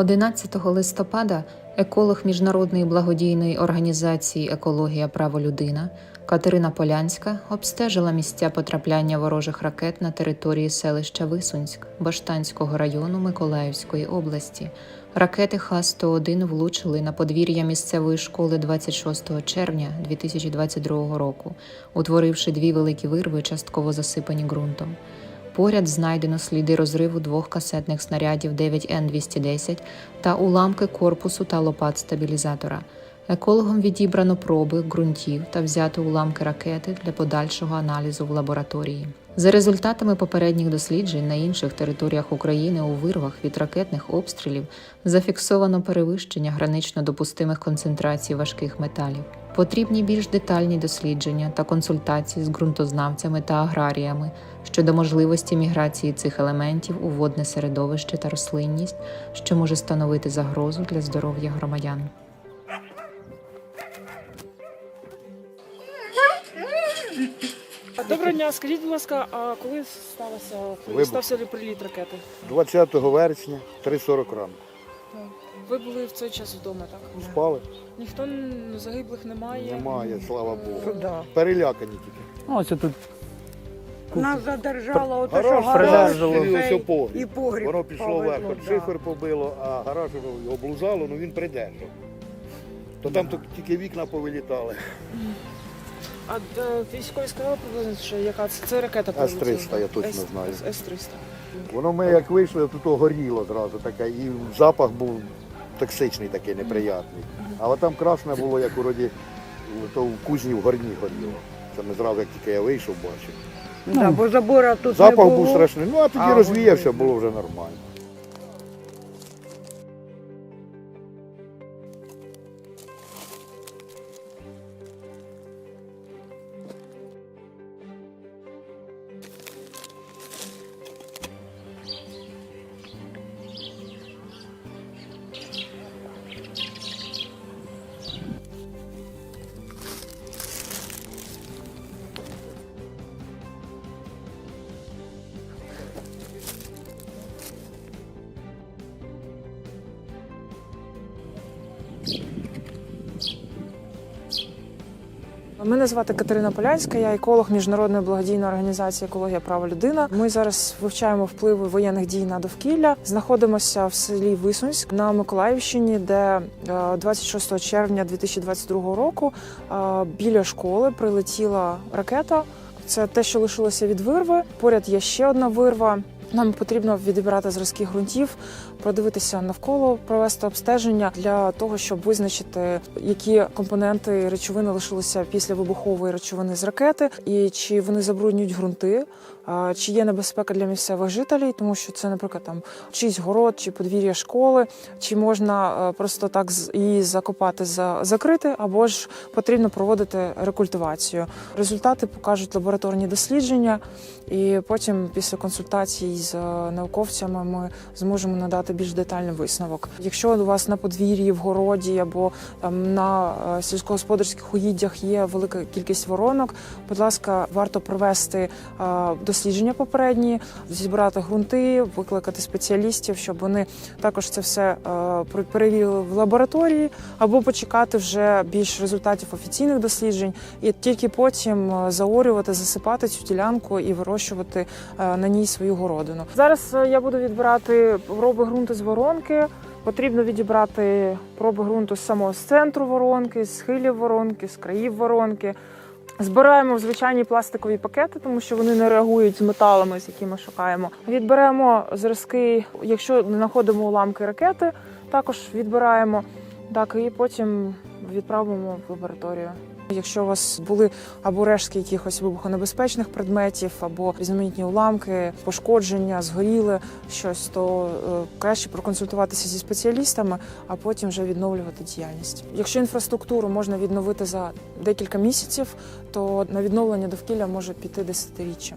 11 листопада еколог міжнародної благодійної організації Екологія Право Людина Катерина Полянська обстежила місця потрапляння ворожих ракет на території селища Висунськ Баштанського району Миколаївської області. Ракети Х-101 влучили на подвір'я місцевої школи 26 червня 2022 року, утворивши дві великі вирви, частково засипані ґрунтом. Поряд знайдено сліди розриву двох касетних снарядів 9Н-210 та уламки корпусу та лопат стабілізатора. Екологом відібрано проби ґрунтів та взято уламки ракети для подальшого аналізу в лабораторії. За результатами попередніх досліджень на інших територіях України у вирвах від ракетних обстрілів зафіксовано перевищення гранично допустимих концентрацій важких металів. Потрібні більш детальні дослідження та консультації з ґрунтознавцями та аграріями щодо можливості міграції цих елементів у водне середовище та рослинність, що може становити загрозу для здоров'я громадян. Доброго дня, скажіть, будь ласка, а коли сталося стався приліт ракети? 20 вересня 3.40 ранку. Ви були в цей час вдома, так? Спали? Ніхто н- загиблих немає. Немає, слава Богу. Да. Перелякані тільки. Ну, Ось тут Нас задержало ото, що Гараж гараж придержало. погріб. і погріб. Воно пішло повезло, вверх. От да. Шифер побило, а гараж його облузало, ну він придержав. То там то- тільки вікна повилітали. А е, військові сказали приблизно, що яка це, це ракета С-300, прилетіла? я точно С- знаю. С-300. Воно ми як вийшли, тут то горіло зразу таке, і запах був токсичний такий, неприятний. Але там красне було, як вроді то в кузні в горні горіло. Це ми зразу, як тільки я вийшов, бачив. Да, бо забора тут Запах не було. був страшний. Ну а тоді розвіявся, було вже нормально. Мене звати Катерина Полянська, я еколог міжнародної благодійної організації Екологія права людина. Ми зараз вивчаємо впливи воєнних дій на довкілля. Знаходимося в селі Висунськ на Миколаївщині, де е, 26 червня 2022 року е, біля школи прилетіла ракета. Це те, що лишилося від вирви. Поряд є ще одна вирва. Нам потрібно відібрати зразки ґрунтів, продивитися навколо, провести обстеження для того, щоб визначити, які компоненти речовини лишилися після вибухової речовини з ракети, і чи вони забруднюють ґрунти, чи є небезпека для місцевих жителів, тому що це, наприклад, там чийсь город чи подвір'я школи, чи можна просто так її закопати, за закрити, або ж потрібно проводити рекультивацію. Результати покажуть лабораторні дослідження, і потім, після консультацій з е, науковцями, ми зможемо надати більш детальний висновок. Якщо у вас на подвір'ї, в городі або там на е, сільськогосподарських угіддях є велика кількість воронок, будь ласка, варто провести е, дослідження попередні, зібрати ґрунти, викликати спеціалістів, щоб вони також це все перевірили в лабораторії, або почекати вже більш результатів офіційних досліджень, і тільки потім заорювати, засипати цю ділянку і вирощувати на ній свою городину. Зараз е, я буду відбирати проби ґрунту з воронки. Потрібно відібрати проби ґрунту з самого центру воронки, з схилів воронки, з країв воронки. Збираємо в звичайні пластикові пакети, тому що вони не реагують з металами, з якими шукаємо. Відберемо зразки, якщо знаходимо уламки ракети, також відбираємо так і потім відправимо в лабораторію. Якщо у вас були або рештки якихось вибухонебезпечних предметів, або різноманітні уламки, пошкодження, згоріли щось, то е, краще проконсультуватися зі спеціалістами, а потім вже відновлювати діяльність. Якщо інфраструктуру можна відновити за декілька місяців, то на відновлення довкілля може піти десятиріччя.